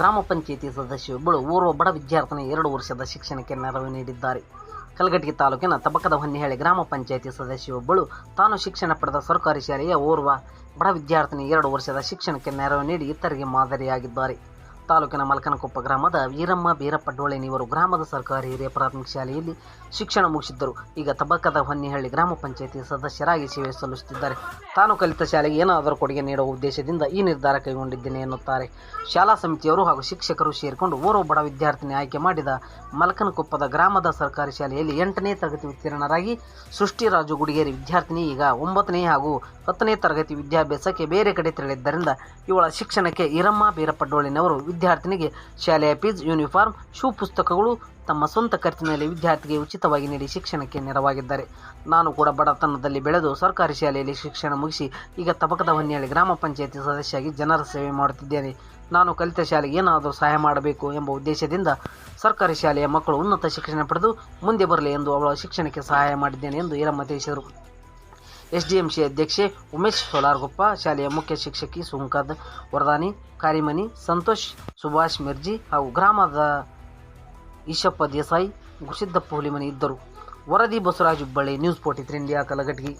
ಗ್ರಾಮ ಪಂಚಾಯಿತಿ ಸದಸ್ಯೊಬ್ಬಳು ಓರ್ವ ಬಡ ವಿದ್ಯಾರ್ಥಿನಿ ಎರಡು ವರ್ಷದ ಶಿಕ್ಷಣಕ್ಕೆ ನೆರವು ನೀಡಿದ್ದಾರೆ. ಕಲಘಟಗಿ ತಾಲೂಕಿನ ತಬಕದ ಹೊನ್ನಿಹಳ್ಳಿ ಗ್ರಾಮ ಪಂಚಾಯಿತಿ ಸದಸ್ಯೊಬ್ಬಳು ತಾನು ಶಿಕ್ಷಣ ಪಡೆದ ಸರ್ಕಾರಿ ಶಾಲೆಯ ಓರ್ವ ಬಡ ವಿದ್ಯಾರ್ಥಿನಿ ಎರಡು ವರ್ಷದ ಶಿಕ್ಷಣಕ್ಕೆ ನೆರವು ನೀಡಿ ಇತರಿಗೆ ಮಾದರಿಯಾಗಿದ್ದಾರೆ. ತಾಲೂಕಿನ ಮಲ್ಕನಕೊಪ್ಪ ಗ್ರಾಮದ ವೀರಮ್ಮ ಬೀರಪ್ಪ ಡೋಳೆನಿವರು ಗ್ರಾಮದ ಸರ್ಕಾರಿ ಹಿರಿಯ ಪ್ರಾಥಮಿಕ ಶಾಲೆಯಲ್ಲಿ ಶಿಕ್ಷಣ ಮುಗಿಸಿದ್ದರು. ಈಗ ತಬಕದ ಹೊನ್ನಿಹಳ್ಳಿ ಗ್ರಾಮ ಪಂಚಾಯಿತಿ ಸದಸ್ಯರಾಗಿ ಸೇವೆ ಸಲ್ಲಿಸುತ್ತಿದ್ದಾರೆ. ತಾನು ಕಲಿತ ಶಾಲೆಗೆ ಏನಾದರೂ ಕೊಡುಗೆ ನೀಡುವ ಉದ್ದೇಶದಿಂದ ಈ ನಿರ್ಧಾರ ಕೈಗೊಂಡಿದ್ದೇನೆ ಎನ್ನುತ್ತಾರೆ. ಶಾಲಾ ಸಮಿತಿಯವರು ಹಾಗೂ ಶಿಕ್ಷಕರು ಸೇರಿಕೊಂಡು ಓರ್ವ ಬಡ ವಿದ್ಯಾರ್ಥಿನಿ ಆಯ್ಕೆ ಮಾಡಿದ ಮಲ್ಕನಕೊಪ್ಪದ ಗ್ರಾಮದ ಸರ್ಕಾರಿ ಶಾಲೆಯಲ್ಲಿ ಎಂಟನೇ ತರಗತಿ ಉತ್ತೀರ್ಣರಾಗಿ ಸೃಷ್ಟಿರಾಜು ಗುಡಿಗೇರಿ ವಿದ್ಯಾರ್ಥಿನಿ, ಈಗ ಒಂಬತ್ತನೇ ಹಾಗೂ ಹತ್ತನೇ ತರಗತಿ ವಿದ್ಯಾಭ್ಯಾಸಕ್ಕೆ ಬೇರೆ ಕಡೆ ತೆರಳಿದ್ದರಿಂದ ಇವಳ ಶಿಕ್ಷಣಕ್ಕೆ ಈರಮ್ಮ ಬೀರಪ್ಪ ಡೋಳಿನವರು ವಿದ್ಯಾರ್ಥಿನಿಗೆ ಶಾಲೆಯ ಫೀಸ್, ಯೂನಿಫಾರ್ಮ್, ಶೂ ಪುಸ್ತಕಗಳು ತಮ್ಮ ಸ್ವಂತ ಖರ್ಚಿನಲ್ಲಿ ವಿದ್ಯಾರ್ಥಿಗೆ ಉಚಿತವಾಗಿ ನೀಡಿ ಶಿಕ್ಷಣಕ್ಕೆ ನೆರವಾಗಿದ್ದಾರೆ. ನಾನು ಕೂಡ ಬಡತನದಲ್ಲಿ ಬೆಳೆದು ಸರ್ಕಾರಿ ಶಾಲೆಯಲ್ಲಿ ಶಿಕ್ಷಣ ಮುಗಿಸಿ ಈಗ ತಬಕದ ಹೊನ್ನೆಯಲ್ಲಿ ಗ್ರಾಮ ಪಂಚಾಯತಿ ಸದಸ್ಯಾಗಿ ಜನರ ಸೇವೆ ಮಾಡುತ್ತಿದ್ದೇನೆ. ನಾನು ಕಲಿತ ಶಾಲೆಗೆ ಏನಾದರೂ ಸಹಾಯ ಮಾಡಬೇಕು ಎಂಬ ಉದ್ದೇಶದಿಂದ ಸರ್ಕಾರಿ ಶಾಲೆಯ ಮಕ್ಕಳು ಉನ್ನತ ಶಿಕ್ಷಣ ಪಡೆದು ಮುಂದೆ ಬರಲಿ ಎಂದು ಅವಳ ಶಿಕ್ಷಣಕ್ಕೆ ಸಹಾಯ ಮಾಡಿದ್ದೇನೆ ಎಂದು ಈರಮ್ಮ ತಿಳಿಸಿದರು. ಎಸ್ಡಿಎಂಸಿ ಅಧ್ಯಕ್ಷೆ ಉಮೇಶ್ ಸೋಲಾರ್ಗುಪ್ಪ, ಶಾಲೆಯ ಮುಖ್ಯ ಶಿಕ್ಷಕಿ ಸುಂಕದ್ ವರದಾನಿ ಕಾರಿಮನಿ, ಸಂತೋಷ್, ಸುಭಾಷ್ ಮಿರ್ಜಿ ಹಾಗೂ ಗ್ರಾಮದ ಈಶಪ್ಪ ದೇಸಾಯಿ ಗುಸಿದ್ದಪ್ಪ ಹುಲಿಮನಿ ಇದ್ದರು. ವರದಿ Basavaraj Hubballi news forty three India, Kalaghatagi.